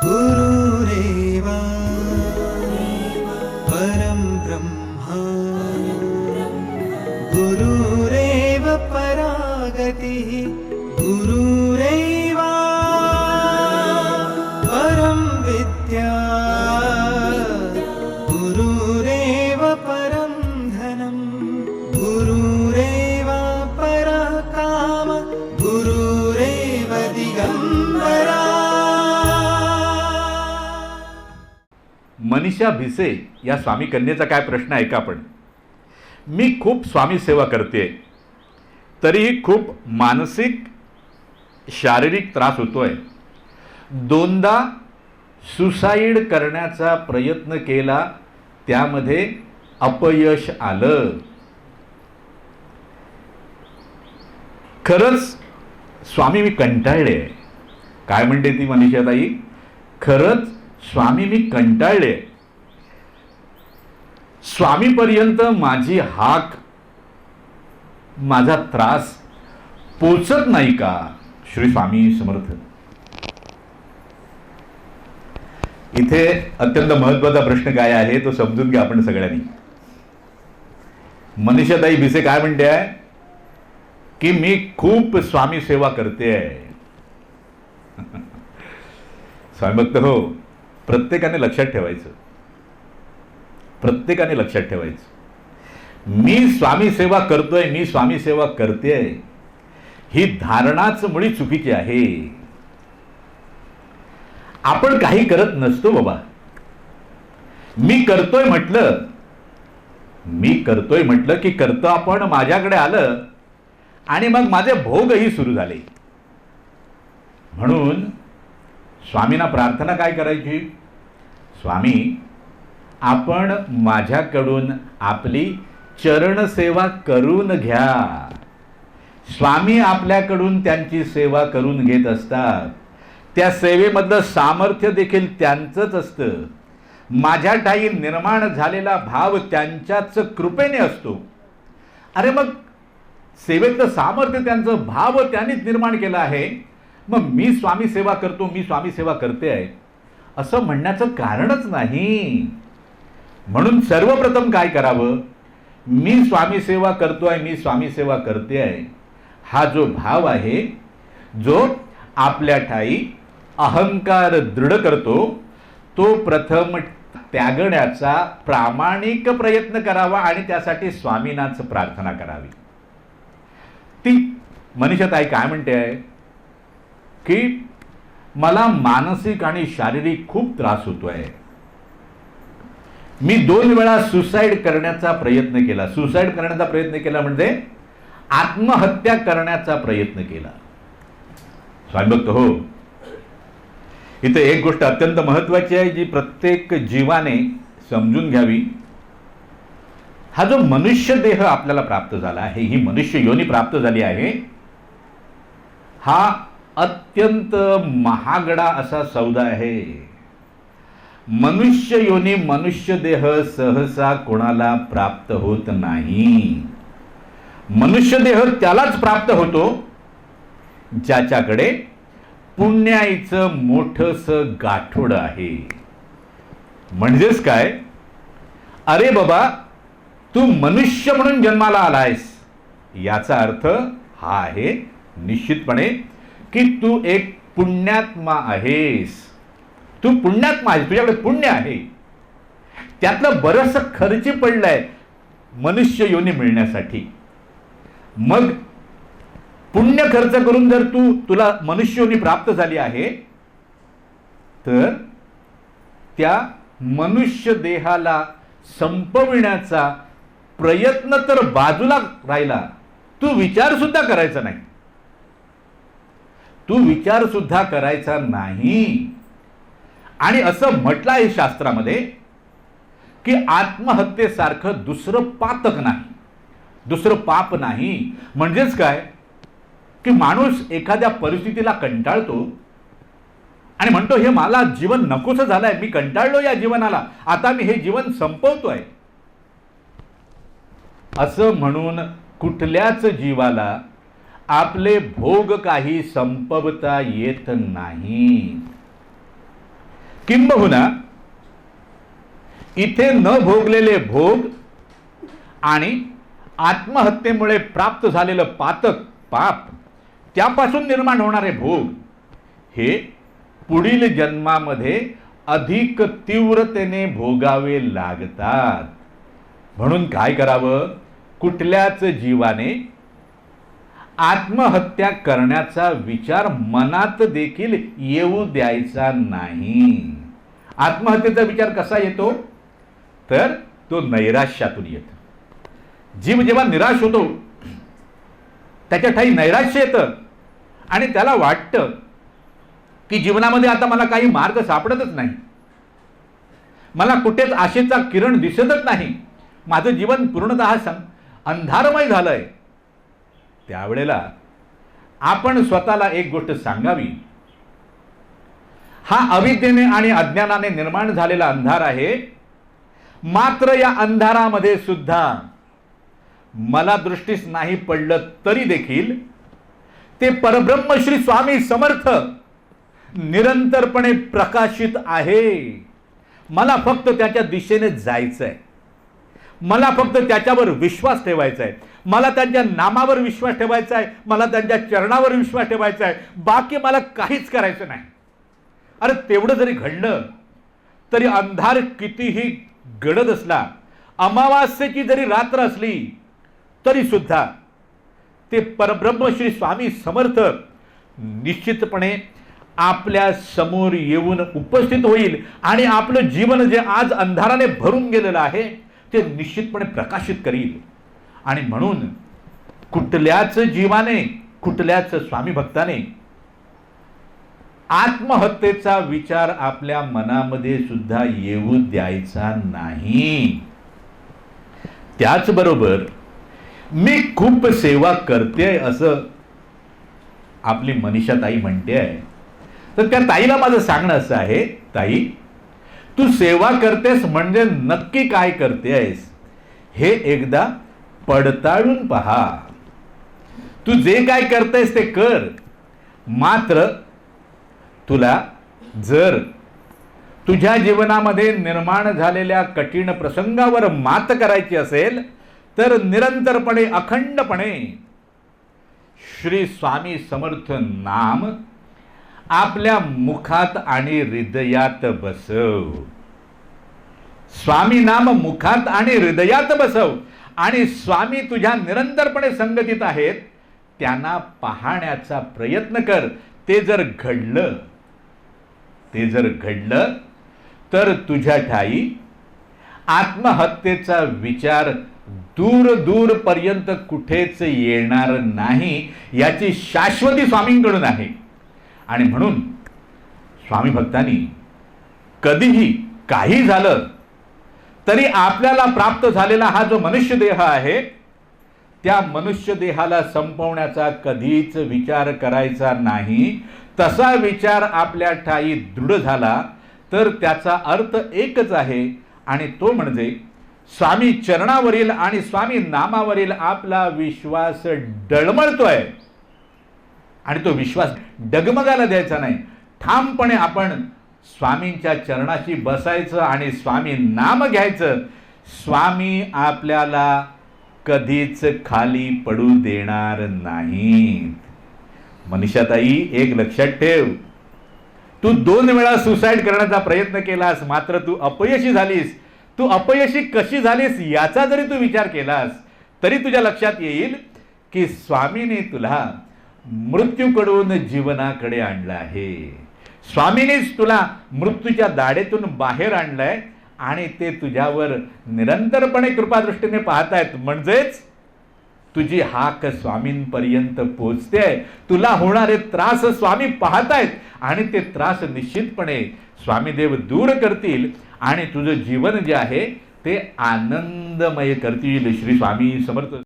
गुरुरेवा मनीषा भिसे या स्वामी कन्येचा काय प्रश्न आहे का आपण. मी खूप स्वामी सेवा करते तरीही खूप मानसिक शारीरिक त्रास होतोय. दोनदा सुसाईड करण्याचा प्रयत्न केला त्यामध्ये अपयश आलं. खरंच स्वामी मी कंटाळले. काय म्हणते ती मनीषाताई? खरंच स्वामी मी कंटाळले. स्वामीपर्यंत माझी हाक माझा त्रास पोचत नाही का? श्री स्वामी समर्थ. इथे अत्यंत महत्त्वाचा प्रश्न काय आहे तो समजून घ्या आपण सगळ्यांनी. मनीषाताई भिसे काय म्हणते आहे? की मी खूप स्वामी सेवा करते आहे. स्वामी भक्त हो प्रत्येकाने लक्षात ठेवायचं. प्रत्येकाने लक्षात ठेवायचं. मी स्वामी सेवा करतोय मी स्वामी सेवा करते ही धारणाच मुळी चुकीची आहे. आपण काही करत नसतो बाबा. मी करतोय म्हटलं मी करतोय म्हटलं की करतो आपण माझ्याकडे आलं आणि मग माझे भोगही सुरू झाले. म्हणून स्वामींना प्रार्थना काय करायची? स्वामी आपण माझ्याकडून आपली चरणसेवा करून घ्या. स्वामी आपल्याकडून त्यांची सेवा करून घेत असतात. त्या सेवेमधलं सामर्थ्य देखील त्यांचंच असतं. माझ्या ठाई निर्माण झालेला भाव त्यांच्याच कृपेने असतो. अरे मग सेवेतलं सामर्थ्य त्यांचं भाव त्यांनीच निर्माण केलं आहे. मग मी स्वामी सेवा करतो मी स्वामी सेवा करते आहे. असं म्हणण्याचं कारणच नाही. म्हणून सर्वप्रथम काय करावं? मी स्वामी सेवा आहे मी स्वामी सेवा करते आहे हा जो भाव आहे जो आपल्या ठाई अहंकार दृढ करतो तो प्रथम त्यागण्याचा प्रामाणिक प्रयत्न करावा आणि त्यासाठी स्वामीनाच प्रार्थना करावी. ती मनीषाताई काय म्हणते? आहे की मला मानसिक आणि शारीरिक खूप त्रास होतोय. मी दोन वेळा सुसाईड करण्याचा प्रयत्न केला. सुसाईड करण्याचा प्रयत्न केला म्हणजे आत्महत्या करण्याचा प्रयत्न केला. स्वामीभक्त हो. इथे एक गोष्ट अत्यंत महत्वाची आहे जी प्रत्येक जीवाने समजून घ्यावी. हा जो मनुष्य देह आपल्याला प्राप्त झाला आहे ही मनुष्य योनी प्राप्त झाली आहे हा अत्यंत महागडा असा सौदा आहे. मनुष्य योनी मनुष्य देह सहसा कोणाला प्राप्त होत नाही. मनुष्य देह त्यालाच प्राप्त होतो ज्याच्याकडे पुण्याईचं मोठस गाठोड आहे. म्हणजेच काय? अरे बाबा तू मनुष्य म्हणून जन्माला आलायस. याचा अर्थ हा आहे निश्चितपणे की तू एक पुण्यात्मा आहेस. तू पुण्यात्मा आहेस तुझ्याकडे पुण्य आहे. त्यातलं बरंचसं खर्ची पडलंय मनुष्य योनी मिळण्यासाठी. मग पुण्य खर्च करून जर तू तुला मनुष्य योनी प्राप्त झाली आहे तर त्या मनुष्य देहाला संपविण्याचा प्रयत्न तर बाजूला राहिला. तू विचार सुद्धा करायचा नाही. तू विचार सुद्धा करायचा नाही. आणि असं म्हटलं आहे शास्त्रामध्ये की आत्महत्येसारखं दुसरं पातक नाही. दुसरं पाप नाही. म्हणजेच काय? की माणूस एखाद्या परिस्थितीला कंटाळतो आणि म्हणतो हे मला जीवन नकोसं झालंय मी कंटाळलो या जीवनाला. आता मी हे जीवन संपवतोय. असं म्हणून कुठल्याच जीवाला आपले भोग काही संपवता येत नाही. किंबहुना इथे न भोगलेले भोग आणि आत्महत्येमुळे प्राप्त झालेलं पातक पाप त्यापासून निर्माण होणारे भोग हे पुढील जन्मामध्ये अधिक तीव्रतेने भोगावे लागतात. म्हणून काय करावं? कुठल्याच जीवाने आत्महत्या करण्याचा विचार मनात देखील येऊ द्यायचा नाही. आत्महत्येचा विचार कसा येतो? तर तो नैराश्यातून येतो. जीव जेव्हा निराश होतो त्याच्या ठाई नैराश्य येतं आणि त्याला वाटतं की जीवनामध्ये आता मला काही मार्ग सापडतच नाही. मला कुठेच आशेचा किरण दिसतच नाही. माझं जीवन पूर्णतः सं अंधारमय आहे त्यावेळेला आपण स्वतःला एक गोष्ट सांगावी. हा अविद्येने आणि अज्ञानाने निर्माण झालेला अंधार आहे. मात्र या अंधारामध्ये सुद्धा मला दृष्टीस नाही पडलं तरी देखील ते परब्रह्म श्री स्वामी समर्थ निरंतरपणे प्रकाशित आहे. मला फक्त त्याच्या दिशेने जायचंय. मला फक्त त्याच्यावर विश्वास ठेवायचा आहे. मला त्यांच्या नामावर विश्वास ठेवायचा आहे. मला त्यांच्या चरणावर विश्वास ठेवायचा आहे. बाकी मला काहीच करायचं नाही. अरे तेवढं जरी घडलं तरी अंधार कितीही गडद असला अमावास्येची जरी रात्र असली तरीसुद्धा ते परब्रह्मश्री स्वामी समर्थ निश्चितपणे आपल्यासमोर येऊन उपस्थित होईल आणि आपलं जीवन जे आज अंधाराने भरून गेलेलं आहे ते निश्चितपणे प्रकाशित करील. आणि म्हणून कुठल्याच जीवाने कुठल्याच स्वामी भक्ताने आत्महत्येचा विचार आपल्या मनामध्ये सुद्धा येऊ द्यायचा नाही. त्याचबरोबर मी खूप सेवा करते असं आपली मनीषा ताई म्हणते आहे. तर त्या ताईला माझं सांगणं असं आहे ताई तू सेवा करतेस म्हणजे नक्की काय करतेस? हे एकदा पडताळून पहा. तू जे काय करतेस ते कर. मात्र तुला जर तुझ्या जीवनामध्ये निर्माण झालेल्या कठीण प्रसंगावर मात करायची असेल तर निरंतरपणे अखंडपणे श्री स्वामी समर्थ नाम आपल्या मुखात आणि हृदयात बसव. स्वामी नाम मुखात आणि हृदयात बसव. आणि स्वामी तुझ्या निरंतरपणे संगतीत आहेत त्यांना पाहण्याचा प्रयत्न कर. ते जर घडलं ते जर घडलं तर तुझ्या ठाई आत्महत्येचा विचार दूर दूर पर्यंत कुठेच येणार नाही याची शाश्वती स्वामींकडून आहे. आणि म्हणून स्वामी भक्तांनी कधीही काही झालं तरी आपल्याला प्राप्त झालेला हा जो मनुष्य देह आहे त्या मनुष्य देहाला संपवण्याचा कधीच विचार करायचा नाही. तसा विचार आपल्या ठाई दृढ झाला तर त्याचा अर्थ एकच आहे आणि तो म्हणजे स्वामी चरणावरील आणि स्वामी नामावरील आपला विश्वास डळमळतोय. आणि तो विश्वास डगमगायला द्यायचा नाही. ठामपणे आपण स्वामींच्या चरणाशी बसायचं आणि स्वामी नाम घ्यायचं. स्वामी आपल्याला कधीच खाली पडू देणार नाही मनीषाताई एक लक्षात ठेव. तू दोन वेळा सुसाईड करण्याचा प्रयत्न केलास मात्र तू अपयशी झालीस. तू अपयशी कशी झालीस याचा जरी तू विचार केलास तरी तुझ्या लक्षात येईल की स्वामीने तुला मृत्यूकडून जीवनाकडे आणलं आहे. स्वामीनेच तुला मृत्यूच्या दाढेतून बाहेर आणलंय आणि ते तुझ्यावर निरंतरपणे कृपादृष्टीने पाहतायत. म्हणजेच तुझी हाक स्वामींपर्यंत पोचते तुला होणारे त्रास स्वामी पाहतायत आणि ते त्रास निश्चितपणे स्वामीदेव दूर करतील आणि तुझं जीवन जे आहे ते आनंदमय करतील. श्री स्वामी समर्थ